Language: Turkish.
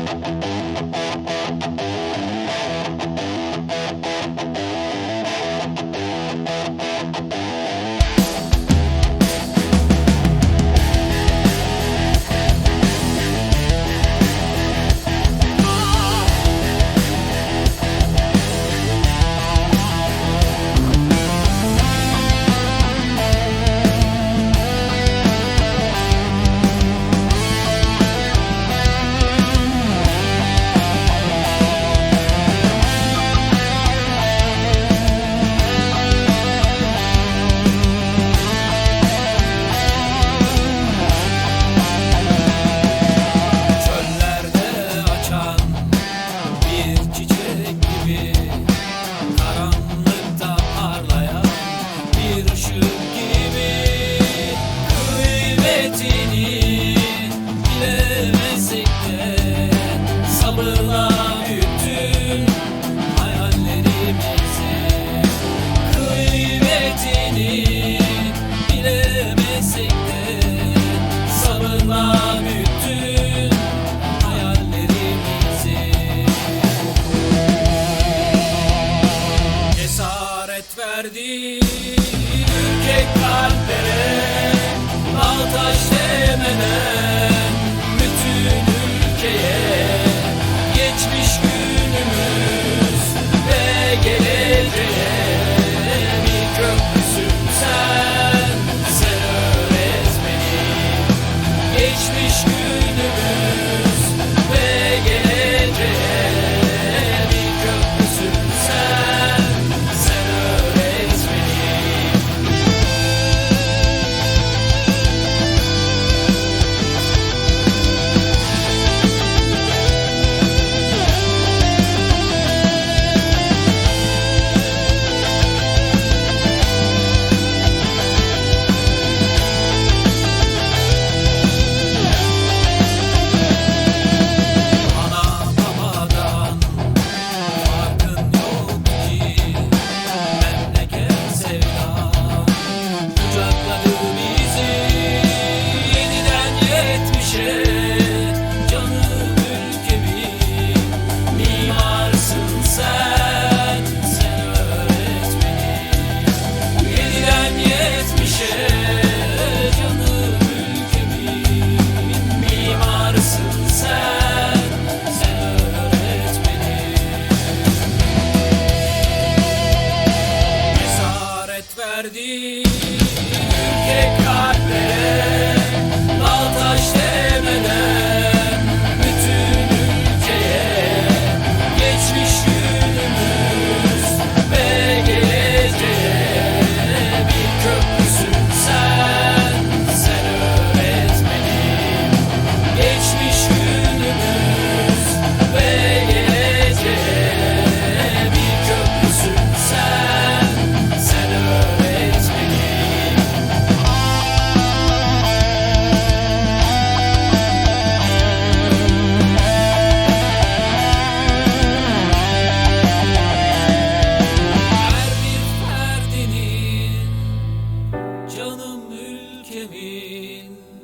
Música kuvvet verdi ürkek kalplere, al taş. أرضي You.